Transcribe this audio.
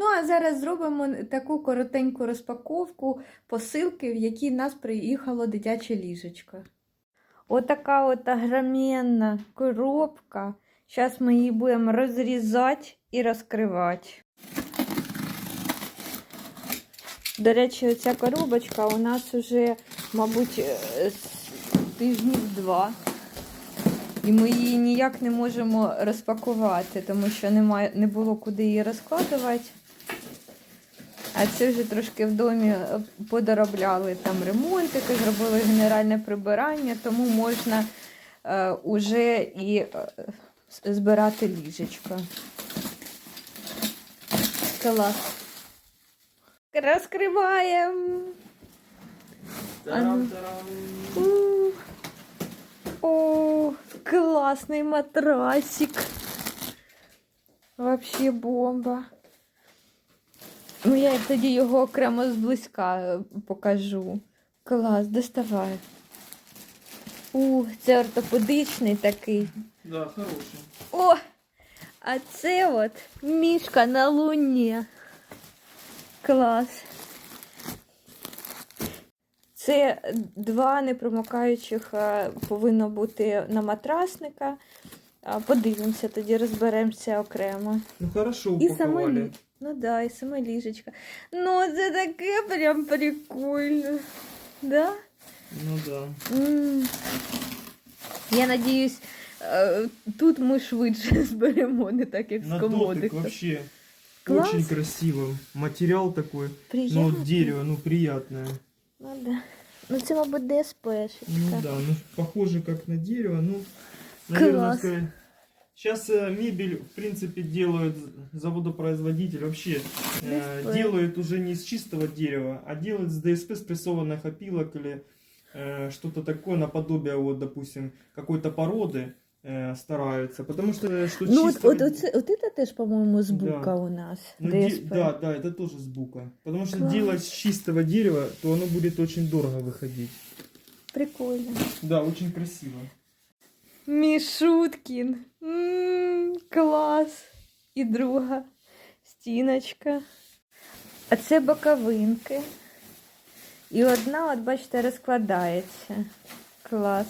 Ну, а зараз зробимо таку коротеньку розпаковку посилки, в якій нас приїхало дитяче ліжечко. Отака от огроменна коробка. Зараз ми її будемо розрізати і розкривати. До речі, ця коробочка у нас вже, мабуть, е, тижнів два. І ми її ніяк не можемо розпакувати, тому що немає, не було куди її розкладувати. А це вже трошки в домі е, подоробляли там ремонтики, зробили генеральне прибирання, тому можна е, уже і е, збирати ліжечко. Клас. Розкриваємо. О, классный матрасик. Вообще бомба. Ну, я тоді його окремо зблизька е, покажу. Клас, доставай. У, це ортопедичний такий. Да, хороший. О! А це от мішка на луні. Клас. Це два непромокаючих е, повинно бути на матрасника. А, Подивимося, тоді розберемося окремо. Ну хорошо І саме упаковали. лі... Ну да, і саме ліжечко. Ну, це таке прям прикольно. Да? Ну да. М. Я надіюсь, е, тут ми швидше зберемо, не так як з На дотик комодика. вообще Класс. очень красиво. Материал такой. Приємно. Ну, вот дерево, ну, приятное. Ну, да. ну це, мабуть, ДСПшечка. Ну да, ну, похоже как на дерево. Ну, наверное, Класс. Сейчас мебель, в принципе, делают заводопроизводитель. Вообще э, ДСП. делают уже не из чистого дерева, а делают с ДСП спрессованных опилок или э, что-то такое наподобие, вот, допустим, какой-то породы э, стараются. Потому что, э, что Ну, от, чистого от, оце, от це теж, по-моєму, з Да. бука у нас. Ну, де- ДСП. да, да, это тоже с бука. Потому что Класс. делать с чистого дерева, то оно будет очень дорого выходить. Прикольно. Да, очень красиво. Мішуткін. М, клас. І друга стіночка. А це боковинки. І одна, от бачите, розкладається. Клас.